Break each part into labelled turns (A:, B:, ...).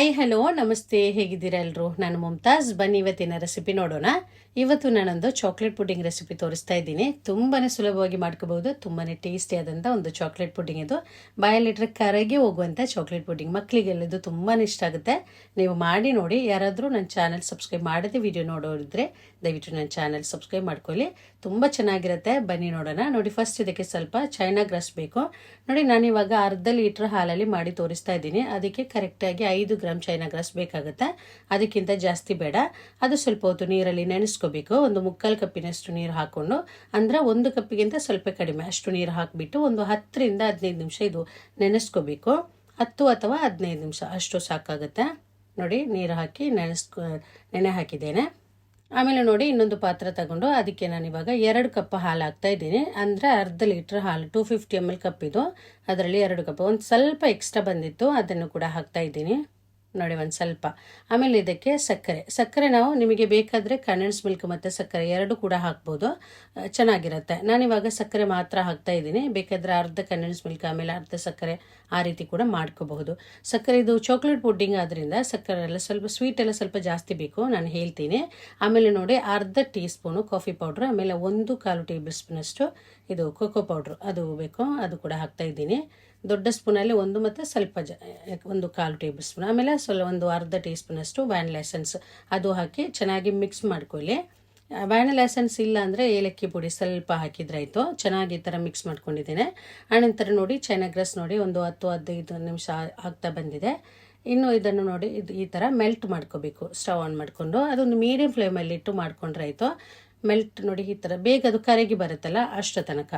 A: Hi, hello, ನಮಸ್ತೆ. ಹೇಗಿದ್ದೀರಾ ಎಲ್ಲರೂ ನಾನು ಮುಮ್ತಾಜ್ ಬನ್ನಿ ಇವತ್ತಿನ ರೆಸಿಪಿ ನೋಡೋಣ. ಇವತ್ತು ನಾನೊಂದು ಚಾಕ್ಲೇಟ್ ಪುಡ್ಡಿಂಗ್ ರೆಸಿಪಿ ತೋರಿಸ್ತಾ ಇದ್ದೀನಿ. ತುಂಬಾ ಸುಲಭವಾಗಿ ಮಾಡ್ಕೋಬಹುದು ತುಂಬಾ ಟೇಸ್ಟಿ ಆದಂಥ ಒಂದು ಚಾಕ್ಲೇಟ್ ಪುಡ್ಡಿಂಗ್ ಇದು. ಬಾಯಲ್ಲಿಟ್ರೆ ಕರಗಿ ಹೋಗುವಂಥ ಚಾಕ್ಲೇಟ್ ಪುಡ್ಡಿಂಗ್ ಮಕ್ಕಳಿಗೆಲ್ಲದು ತುಂಬಾ ಇಷ್ಟ ಆಗುತ್ತೆ. ನೀವು ಮಾಡಿ ನೋಡಿ. ಯಾರಾದರೂ ನನ್ನ ಚಾನಲ್ ಸಬ್ಸ್ಕ್ರೈಬ್ ಮಾಡದೆ ವಿಡಿಯೋ ನೋಡೋರಿದ್ರೆ ದಯವಿಟ್ಟು ನನ್ನ ಚಾನಲ್ ಸಬ್ಸ್ಕ್ರೈಬ್ ಮಾಡ್ಕೊಳ್ಳಿ. ತುಂಬ ಚೆನ್ನಾಗಿರುತ್ತೆ. ಬನ್ನಿ ನೋಡೋಣ. ನೋಡಿ ಫಸ್ಟ್ ಇದಕ್ಕೆ ಸ್ವಲ್ಪ ಚೈನಾ ಗ್ರಾಸ್ ಬೇಕು. ನೋಡಿ, ನಾನಿವಾಗ ಅರ್ಧ ಲೀಟ್ರ್ ಹಾಲಲ್ಲಿ ಮಾಡಿ ತೋರಿಸ್ತಾ ಇದ್ದೀನಿ. ಅದಕ್ಕೆ ಕರೆಕ್ಟಾಗಿ ಐದು ಗ್ರಾಮ್ ಚೈನಾ ಗ್ರಾಸ್ ಬೇಕಾಗುತ್ತೆ ಅದಕ್ಕಿಂತ ಜಾಸ್ತಿ ಬೇಡ. ಅದು ಸ್ವಲ್ಪ ಹೊತ್ತು ನೀರಲ್ಲಿ ನೆನೆಸ್ಕೋಬೇಕು. ಒಂದು ಮುಕ್ಕಾಲು ಕಪ್ಪಿನಷ್ಟು ನೀರು ಹಾಕ್ಕೊಂಡು ಅಂದರೆ ಒಂದು ಕಪ್ಪಿಗಿಂತ ಸ್ವಲ್ಪ ಕಡಿಮೆ. ಅಷ್ಟು ನೀರು ಹಾಕಿಬಿಟ್ಟು ಒಂದು ಹತ್ತರಿಂದ ಹದಿನೈದು ನಿಮಿಷ ಇದು ನೆನೆಸ್ಕೋಬೇಕು. ಹತ್ತು ಅಥವಾ ಹದಿನೈದು ನಿಮಿಷ, ಅಷ್ಟು ಸಾಕಾಗುತ್ತೆ. ನೋಡಿ, ನೀರು ಹಾಕಿ ನೆನೆಸ್ಕೊ, ನೆನೆ ಹಾಕಿದ್ದೇನೆ. ಆಮೇಲೆ ನೋಡಿ, ಇನ್ನೊಂದು ಪಾತ್ರ ತಗೊಂಡು ಅದಕ್ಕೆ ನಾನು ಇವಾಗ ಎರಡು ಕಪ್ ಹಾಲು ಹಾಕ್ತಾ ಇದ್ದೀನಿ. ಅಂದರೆ ಅರ್ಧ ಲೀಟ್ರ್ ಹಾಲು, two fifty M L cup ಇದು. ಅದರಲ್ಲಿ ಎರಡು ಕಪ್. ಒಂದು ಸ್ವಲ್ಪ ಎಕ್ಸ್ಟ್ರಾ ಬಂದಿತ್ತು, ಅದನ್ನು ಕೂಡ ಹಾಕ್ತಾ ಇದ್ದೀನಿ. ನೋಡಿ ಒಂದು ಸ್ವಲ್ಪ. ಆಮೇಲೆ ಇದಕ್ಕೆ ಸಕ್ಕರೆ. ಸಕ್ಕರೆ ನಾವು ನಿಮಗೆ ಬೇಕಾದರೆ ಕಂಡೆನ್ಸ್ ಮಿಲ್ಕ್ ಮತ್ತು ಸಕ್ಕರೆ ಎರಡು ಕೂಡ ಹಾಕ್ಬೋದು. ಚೆನ್ನಾಗಿರುತ್ತೆ. ನಾನಿವಾಗ ಸಕ್ಕರೆ ಮಾತ್ರ ಹಾಕ್ತಾ ಇದ್ದೀನಿ. ಬೇಕಾದರೆ ಅರ್ಧ ಕಂಡೆನ್ಸ್ ಮಿಲ್ಕ್ ಆಮೇಲೆ ಅರ್ಧ ಸಕ್ಕರೆ ಆ ರೀತಿ ಕೂಡ ಮಾಡ್ಕೋಬಹುದು. ಸಕ್ಕರೆ ಇದು ಚಾಕ್ಲೇಟ್ ಪುಡ್ಡಿಂಗ್ ಆದ್ರಿಂದ ಸಕ್ಕರೆ ಎಲ್ಲ ಸ್ವಲ್ಪ ಸ್ವೀಟ್ ಎಲ್ಲ ಸ್ವಲ್ಪ ಜಾಸ್ತಿ ಬೇಕು, ನಾನು ಹೇಳ್ತೀನಿ. ಆಮೇಲೆ ನೋಡಿ ಅರ್ಧ ಟೀ ಸ್ಪೂನು ಕಾಫಿ ಪೌಡ್ರ್ ಆಮೇಲೆ ಒಂದು ಕಾಲು ಟೇಬಲ್ ಸ್ಪೂನಷ್ಟು ಇದು ಕೋಕೋ ಪೌಡ್ರ್ ಅದು ಬೇಕು, ಅದು ಕೂಡ ಹಾಕ್ತಾ ಇದ್ದೀನಿ. ದೊಡ್ಡ ಸ್ಪೂನಲ್ಲಿ ಒಂದು ಮತ್ತು ಸ್ವಲ್ಪ ಜ, ಒಂದು ಕಾಲು ಟೇಬಲ್ ಸ್ಪೂನ್ ಆಮೇಲೆ ಸ್ವಲ್ಪ ಒಂದು ಅರ್ಧ ಟೀ ಸ್ಪೂನಷ್ಟು ವ್ಯಾನ್ ಎಸೆನ್ಸ್ ಅದು ಹಾಕಿ ಚೆನ್ನಾಗಿ ಮಿಕ್ಸ್ ಮಾಡ್ಕೊಳ್ಳಿ. ವ್ಯಾನಿಲಾ ಎಸೆನ್ಸ್ ಇಲ್ಲ ಅಂದರೆ ಏಲಕ್ಕಿ ಪುಡಿ ಸ್ವಲ್ಪ ಹಾಕಿದ್ರಾಯಿತು ಚೆನ್ನಾಗಿ ಈ ಥರ ಮಿಕ್ಸ್ ಮಾಡ್ಕೊಂಡಿದ್ದೇನೆ. ಆನಂತರ ನೋಡಿ ಚೈನಾ ಗ್ರಾಸ್ ನೋಡಿ ಒಂದು ಹತ್ತು, ಹದಿನೈದು ನಿಮಿಷ ಆಗ್ತಾ ಬಂದಿದೆ. ಇನ್ನು ಇದನ್ನು ನೋಡಿ, ಇದು ಈ ಥರ ಮೆಲ್ಟ್ ಮಾಡ್ಕೋಬೇಕು ಸ್ಟವ್ ಆನ್ ಮಾಡಿಕೊಂಡು. ಅದೊಂದು ಮೀಡಿಯಂ ಫ್ಲೇಮಲ್ಲಿ ಇಟ್ಟು ಮಾಡ್ಕೊಂಡ್ರೆ ಆಯಿತು. ಮೆಲ್ಟ್ ನೋಡಿ ಈ ಥರ ಬೇಗ ಅದು ಕರಗಿ ಬರುತ್ತಲ್ಲ, ಅಷ್ಟು ತನಕ.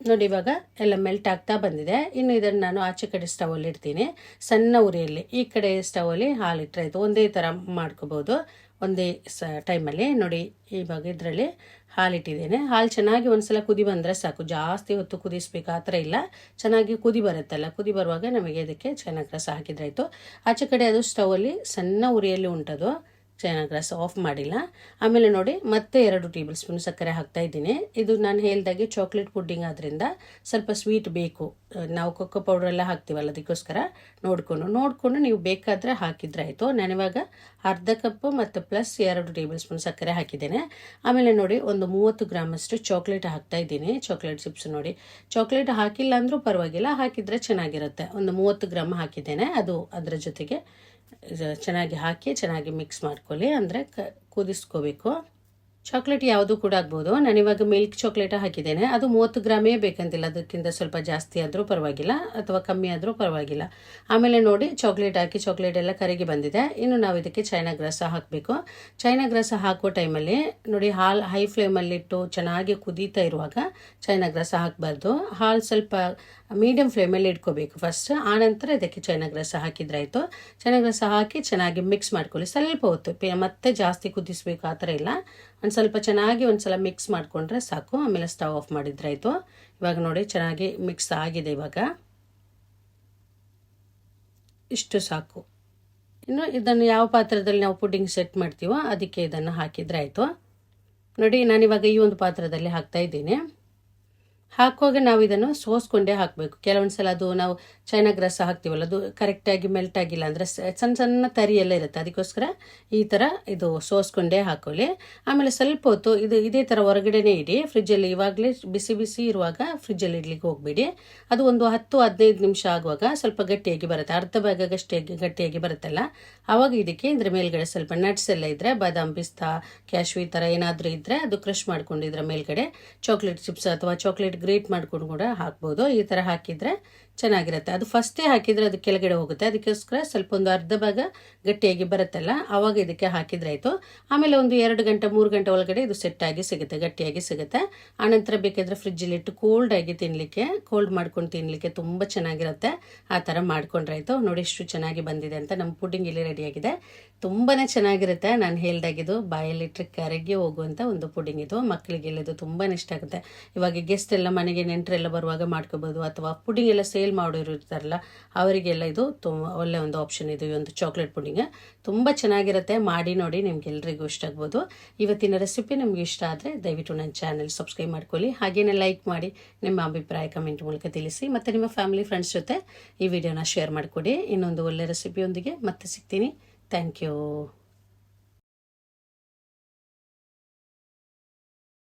A: ನೋಡಿ, ಇವಾಗ ಎಲ್ಲ ಮೆಲ್ಟ್ ಆಗ್ತಾ ಬಂದಿದೆ. ಇನ್ನು ಇದನ್ನು ನಾನು ಆಚೆ ಕಡೆ ಸ್ಟವಲ್ಲಿ ಇಡ್ತೀನಿ. ಸಣ್ಣ ಉರಿಯಲ್ಲಿ, ಈ ಕಡೆ ಸ್ಟವಲ್ಲಿ ಹಾಲು ಇಟ್ಟರೆ ಆಯಿತು. ಒಂದೇ ಥರ ಮಾಡ್ಕೋಬೋದು. ಒಂದೇ ಸ ಟೈಮಲ್ಲಿ ನೋಡಿ ಇವಾಗ ಇದರಲ್ಲಿ ಹಾಲಿಟ್ಟಿದ್ದೇನೆ. ಹಾಲು ಚೆನ್ನಾಗಿ ಒಂದ್ಸಲ ಕುದಿ ಬಂದರೆ ಸಾಕು. ಜಾಸ್ತಿ ಹೊತ್ತು ಕುದಿಸ್ಬೇಕು, ಆ ಥರ ಇಲ್ಲ. ಚೆನ್ನಾಗಿ ಕುದಿ ಬರುತ್ತಲ್ಲ. ಕುದಿ ಬರುವಾಗ ನಮಗೆ ಇದಕ್ಕೆ ಚೆನ್ನಾಗಿ ರಸ ಹಾಕಿದ್ರಾಯಿತು ಆಚೆ ಕಡೆ ಅದು ಸ್ಟವಲ್ಲಿ ಸಣ್ಣ ಉರಿಯಲ್ಲಿ ಉಂಟದು. ಚೆನ್ನಾಗಿ ರಸ ಆಫ್ ಮಾಡಿಲ್ಲ. ಆಮೇಲೆ ನೋಡಿ, ಮತ್ತೆ ಎರಡು ಟೇಬಲ್ ಸ್ಪೂನ್ ಸಕ್ಕರೆ ಹಾಕ್ತಾ ಇದ್ದೀನಿ. ಇದು ನಾನು ಹೇಳ್ದಾಗೆ ಚಾಕ್ಲೇಟ್ ಪುಡ್ಡಿಂಗ್ ಆದ್ರಿಂದ ಸ್ವಲ್ಪ ಸ್ವೀಟ್ ಬೇಕು. ನಾವು ಕೊಕ್ಕೋ ಪೌಡರ್ ಎಲ್ಲ ಹಾಕ್ತೀವಲ್ಲ, ಅದಕ್ಕೋಸ್ಕರ ನೋಡಿಕೊಂಡು ನೋಡಿಕೊಂಡು ನೀವು ಬೇಕಾದರೆ ಹಾಕಿದ್ರೆ ಆಯಿತು. ನಾನಿವಾಗ ಅರ್ಧ ಕಪ್ಪು ಮತ್ತು ಪ್ಲಸ್ ಎರಡು ಟೇಬಲ್ ಸ್ಪೂನ್ ಸಕ್ಕರೆ ಹಾಕಿದ್ದೇನೆ. ಆಮೇಲೆ ನೋಡಿ, ಒಂದು ಮೂವತ್ತು ಗ್ರಾಮಷ್ಟು ಚಾಕ್ಲೇಟ್ ಹಾಕ್ತಾ ಇದ್ದೀನಿ. ಚಾಕ್ಲೇಟ್ ಚಿಪ್ಸ್ ನೋಡಿ. ಚಾಕ್ಲೇಟ್ ಹಾಕಿಲ್ಲ ಅಂದರೂ ಪರವಾಗಿಲ್ಲ, ಹಾಕಿದರೆ ಚೆನ್ನಾಗಿರುತ್ತೆ. ಒಂದು ಮೂವತ್ತು ಗ್ರಾಮ್ ಹಾಕಿದ್ದೇನೆ. ಅದು ಅದರ ಜೊತೆಗೆ ಚೆನ್ನಾಗಿ ಹಾಕಿ, ಚೆನ್ನಾಗಿ ಮಿಕ್ಸ್ ಮಾಡ್ಕೊಳ್ಳಿ. ಅಂದರೆ ಕ ಕುದಿಸ್ಕೋಬೇಕು. ಚಾಕ್ಲೇಟ್ ಯಾವುದು ಕೂಡ ಆಗ್ಬೋದು. ನಾನಿವಾಗ ಮಿಲ್ಕ್ ಚಾಕ್ಲೇಟ ಹಾಕಿದ್ದೇನೆ. ಅದು ಮೂವತ್ತು ಗ್ರಾಮೇ ಬೇಕಂತಿಲ್ಲ. ಅದಕ್ಕಿಂತ ಸ್ವಲ್ಪ ಜಾಸ್ತಿ ಆದರೂ ಪರವಾಗಿಲ್ಲ. ಅಥವಾ ಕಮ್ಮಿ ಆದರೂ ಪರವಾಗಿಲ್ಲ. ಆಮೇಲೆ ನೋಡಿ ಚಾಕ್ಲೇಟ್ ಹಾಕಿ ಚಾಕ್ಲೇಟ್ ಎಲ್ಲ ಕರಗಿ ಬಂದಿದೆ. ಇನ್ನು ನಾವು ಇದಕ್ಕೆ ಚೈನಾ ಗ್ರಾಸ ಹಾಕಬೇಕು. ಚೈನಾ ಗ್ರಾಸ ಹಾಕೋ ಟೈಮಲ್ಲಿ ನೋಡಿ, ಹಾಲು ಹೈ ಫ್ಲೇಮಲ್ಲಿಟ್ಟು ಚೆನ್ನಾಗಿ ಕುದೀತಾ ಇರುವಾಗ ಚೈನಾ ಗ್ರಾಸ ಹಾಕಬಾರ್ದು. ಹಾಲು ಸ್ವಲ್ಪ ಮೀಡಿಯಂ ಫ್ಲೇಮಲ್ಲಿ ಇಟ್ಕೋಬೇಕು ಫಸ್ಟ್ ಆನಂತರ ಇದಕ್ಕೆ ಚೆನ್ನಾಗಿ ಗ್ರಾಸ ಆಯಿತು. ಚೈನಾ ಗ್ರಾಸ ಹಾಕಿ ಚೆನ್ನಾಗಿ ಮಿಕ್ಸ್ ಮಾಡ್ಕೊಳ್ಳಿ. ಸ್ವಲ್ಪ ಹೊತ್ತು. ಮತ್ತೆ ಜಾಸ್ತಿ ಕುದಿಸ್ಬೇಕು ಆ ಥರ ಇಲ್ಲ. ಒಂದು ಸ್ವಲ್ಪ ಚೆನ್ನಾಗಿ ಒಂದು ಸಲ ಮಿಕ್ಸ್ ಮಾಡಿಕೊಂಡ್ರೆ ಸಾಕು. ಆಮೇಲೆ ಸ್ಟವ್ ಆಫ್ ಮಾಡಿದ್ರಾಯಿತು ಇವಾಗ ನೋಡಿ ಚೆನ್ನಾಗಿ ಮಿಕ್ಸ್ ಆಗಿದೆ ಇವಾಗ. ಇಷ್ಟು ಸಾಕು. ಇನ್ನು ಇದನ್ನು ಯಾವ ಪಾತ್ರದಲ್ಲಿ ನಾವು ಪುಡ್ಡಿಂಗ್ ಸೆಟ್ ಮಾಡ್ತೀವೋ ಅದಕ್ಕೆ ಇದನ್ನು ಹಾಕಿದ್ರೆ ಆಯಿತು. ನೋಡಿ, ನಾನಿವಾಗ ಈ ಒಂದು ಪಾತ್ರದಲ್ಲಿ ಹಾಕ್ತಾ ಇದ್ದೀನಿ. ಹಾಕುವಾಗ ನಾವು ಇದನ್ನು ಸೋಸ್ಕೊಂಡೇ ಹಾಕಬೇಕು. ಕೆಲವೊಂದು ಸಲ ಅದು ನಾವು ಚೈನಾ ಗ್ರಾಸ ಹಾಕ್ತೀವಲ್ಲ, ಅದು ಕರೆಕ್ಟಾಗಿ ಮೆಲ್ಟ್ ಆಗಿಲ್ಲ ಅಂದರೆ ಸಣ್ಣ ಸಣ್ಣ ತರಿ ಎಲ್ಲ ಇರುತ್ತೆ. ಅದಕ್ಕೋಸ್ಕರ ಈ ಥರ ಇದು ಸೋಸ್ಕೊಂಡೇ ಹಾಕೊಳ್ಳಿ. ಆಮೇಲೆ ಸ್ವಲ್ಪ ಹೊತ್ತು ಇದು, ಇದೇ ಥರ ಹೊರಗಡೆನೇ ಇಡಿ. ಫ್ರಿಜ್ಜಲ್ಲಿ ಇವಾಗಲೇ ಬಿಸಿ ಬಿಸಿ ಇರುವಾಗ ಫ್ರಿಜ್ಜಲ್ಲಿ ಇಡ್ಲಿಕ್ಕೆ ಹೋಗಬೇಡಿ. ಅದು ಒಂದು ಹತ್ತು, ಹದಿನೈದು ನಿಮಿಷ ಆಗುವಾಗ ಸ್ವಲ್ಪ ಗಟ್ಟಿಯಾಗಿ ಬರುತ್ತೆ. ಅರ್ಧ ಭಾಗಗಷ್ಟೇ ಗಟ್ಟಿಯಾಗಿ ಬರುತ್ತಲ್ಲ. ಆವಾಗ ಇದಕ್ಕೆ ಇದ್ರ ಮೇಲ್ಗಡೆ ಸ್ವಲ್ಪ ನಟ್ಸ್ ಎಲ್ಲ ಇದ್ದರೆ ಬಾದಾಮ್ ಪಿಸ್ತಾ ಕ್ಯಾಶ್ವಿ ಥರ ಏನಾದರೂ ಇದ್ದರೆ ಅದು ಕ್ರಷ್ ಮಾಡ್ಕೊಂಡು ಇದ್ರ ಮೇಲ್ಗಡೆ ಚಾಕ್ಲೇಟ್ ಚಿಪ್ಸ್ ಅಥವಾ ಚಾಕ್ಲೇಟ್ ಗ್ರೇಟ್ ಮಾಡ್ಕೊಂಡು ಕೂಡ ಹಾಕ್ಬೋದು. ಈ ಥರ ಹಾಕಿದರೆ ಚೆನ್ನಾಗಿರುತ್ತೆ. ಅದು ಫಸ್ಟೇ ಹಾಕಿದರೆ ಅದು ಕೆಳಗಡೆ ಹೋಗುತ್ತೆ. ಅದಕ್ಕೋಸ್ಕರ ಸ್ವಲ್ಪ ಒಂದು ಅರ್ಧ ಭಾಗ ಗಟ್ಟಿಯಾಗಿ ಬರುತ್ತಲ್ಲ ಆವಾಗ ಇದಕ್ಕೆ ಹಾಕಿದ್ರೆ ಆಯಿತು. ಆಮೇಲೆ ಒಂದು ಎರಡು ಗಂಟೆ, ಮೂರು ಗಂಟೆ ಒಳಗಡೆ ಇದು ಸೆಟ್ ಆಗಿ ಸಿಗುತ್ತೆ, ಗಟ್ಟಿಯಾಗಿ ಸಿಗುತ್ತೆ. ಆನಂತರ ಬೇಕಾದರೆ ಫ್ರಿಜ್ಜಲ್ಲಿ ಇಟ್ಟು ಕೋಲ್ಡ್ ಆಗಿ ತಿನ್ನಲಿಕ್ಕೆ ಕೋಲ್ಡ್ ಮಾಡ್ಕೊಂಡು ತಿನ್ನಲಿಕ್ಕೆ ತುಂಬ ಚೆನ್ನಾಗಿರುತ್ತೆ. ಆ ಥರ ಮಾಡ್ಕೊಂಡ್ರೆ ಆಯಿತು. ನೋಡಿ ಎಷ್ಟು ಚೆನ್ನಾಗಿ ಬಂದಿದೆ ಅಂತ ನಮ್ಮ ಪುಡಿಂಗ್ ಇಲ್ಲಿ ರೆಡಿಯಾಗಿದೆ ತುಂಬಾ ಚೆನ್ನಾಗಿರುತ್ತೆ. ನಾನು ಹೇಳ್ದಾಗಿದ್ದು ಬಾಯಲ್ಲಿಟ್ಟರೆ ಕರಗಿ ಹೋಗುವಂಥ ಒಂದು ಪುಡಿಂಗ್ ಇದು. ಮಕ್ಕಳಿಗೆ ಇದು ತುಂಬಾ ಇಷ್ಟ ಆಗುತ್ತೆ. ಇವಾಗ ಗೆಸ್ಟ್ ಎಲ್ಲ ಮನೆಗೆ ನೆಂಟರೆಲ್ಲ ಬರುವಾಗ ಮಾಡ್ಕೋಬೋದು ಅಥವಾ ಪುಡಿಂಗ್ ಎಲ್ಲ ಸೇಲ್ ಮಾಡೋರು ಇರ್ತಾರಲ್ಲ, ಅವರಿಗೆಲ್ಲ ಇದು ತುಂಬ ಒಳ್ಳೆ ಒಂದು ಆಪ್ಷನ್ ಇದು, ಈ ಒಂದು ಚಾಕ್ಲೇಟ್ ಪುಡಿಂಗ್ ತುಂಬ ಚೆನ್ನಾಗಿರುತ್ತೆ, ಮಾಡಿ ನೋಡಿ ನಿಮ್ಗೆ ಎಲ್ರಿಗೂ ಇಷ್ಟ ಆಗ್ಬೋದು. ಇವತ್ತಿನ ರೆಸಿಪಿ ನಿಮ್ಗೆ ಇಷ್ಟ ಆದರೆ ದಯವಿಟ್ಟು ನನ್ನ ಚಾನಲ್ ಸಬ್ಸ್ಕ್ರೈಬ್ ಮಾಡ್ಕೊಳ್ಳಿ. ಹಾಗೇನೆ ಲೈಕ್ ಮಾಡಿ ನಿಮ್ಮ ಅಭಿಪ್ರಾಯ ಕಮೆಂಟ್ ಮೂಲಕ ತಿಳಿಸಿ. ಮತ್ತು ನಿಮ್ಮ ಫ್ಯಾಮಿಲಿ ಫ್ರೆಂಡ್ಸ್ ಜೊತೆ ಈ ವಿಡಿಯೋನ ಶೇರ್ ಮಾಡಿಕೊಡಿ. ಇನ್ನೊಂದು ಒಳ್ಳೆ ರೆಸಿಪಿಯೊಂದಿಗೆ ಮತ್ತೆ ಸಿಗ್ತೀನಿ. Thank you